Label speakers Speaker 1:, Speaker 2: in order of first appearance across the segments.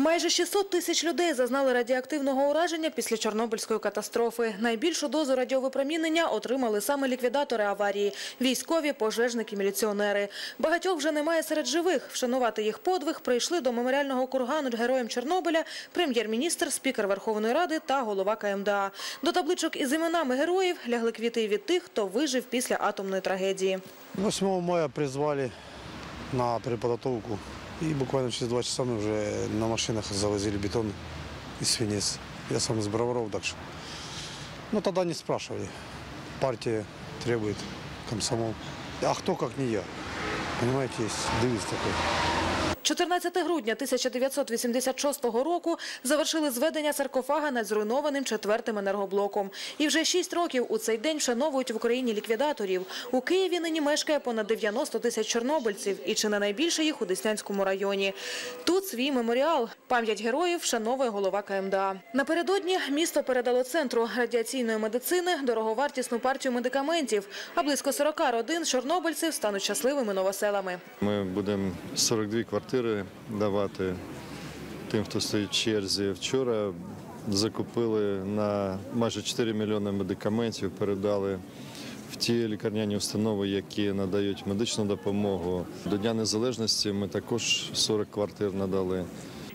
Speaker 1: Майже 600 тисяч людей зазнали радіоактивного ураження після Чорнобильської катастрофи. Найбільшу дозу радіовипромінення отримали саме ліквідатори аварії – військові, пожежники, міліціонери. Багатьох вже немає серед живих. Вшанувати їх подвиг прийшли до меморіального кургану героям Чорнобиля прем'єр-міністр, спікер Верховної Ради та голова КМДА. До табличок із іменами героїв лягли квіти від тих, хто вижив після атомної трагедії.
Speaker 2: 8 мая призвали на переподготовку. И буквально через два часа мы уже на машинах завозили бетон и свинец. Я сам из Броваров, так что... Ну, тогда не спрашивали. Партия требует, комсомол. А кто, как не я? Понимаете, есть девиз такой.
Speaker 1: 14 грудня 1986 року завершили зведення саркофага над зруйнованим четвертим енергоблоком. І вже шість років у цей день вшановують в Україні ліквідаторів. У Києві нині мешкає понад 90 тисяч чорнобильців, і чи не найбільше їх у Деснянському районі. Тут свій меморіал. Пам'ять героїв вшановує голова КМДА. Напередодні місто передало центру радіаційної медицини дороговартісну партію медикаментів, а близько 40 родин чорнобильців стануть щасливими новоселами.
Speaker 3: Ми будемо 42 квартири давати тим, хто стоїть в черзі. Вчора закупили на майже 4 мільйони медикаментів, передали в ті лікарняні установи, які надають медичну допомогу. До Дня Незалежності ми також 40 квартир надали.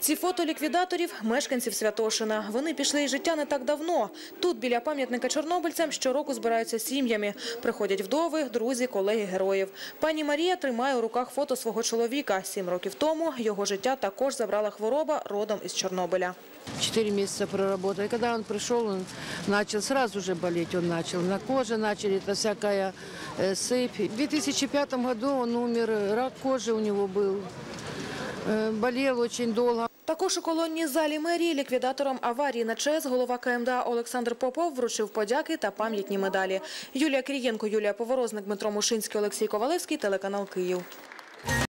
Speaker 1: Ці фото ліквідаторів – мешканців Святошина. Вони пішли із життя не так давно. Тут, біля пам'ятника чорнобильцям, щороку збираються сім'ями. Приходять вдови, друзі, колеги героїв. Пані Марія тримає у руках фото свого чоловіка. Сім років тому його життя також забрала хвороба родом із Чорнобиля.
Speaker 4: Четыре месяца проработал. И когда он пришел, он начал сразу же болеть. Он начал на коже, начали это всякая э, сыпь. В 2005 году он умер, рак кожи у него был. Э, болел очень долго.
Speaker 1: Також у колонній залі мерії ліквідатором аварії на ЧЕС голова КМДА Олександр Попов вручив подяки та пам'ятні медалі. Юлія Крієнко, Юлія Поворозник, Дмитро Мушинський, Олексій Ковалевський, телеканал Київ.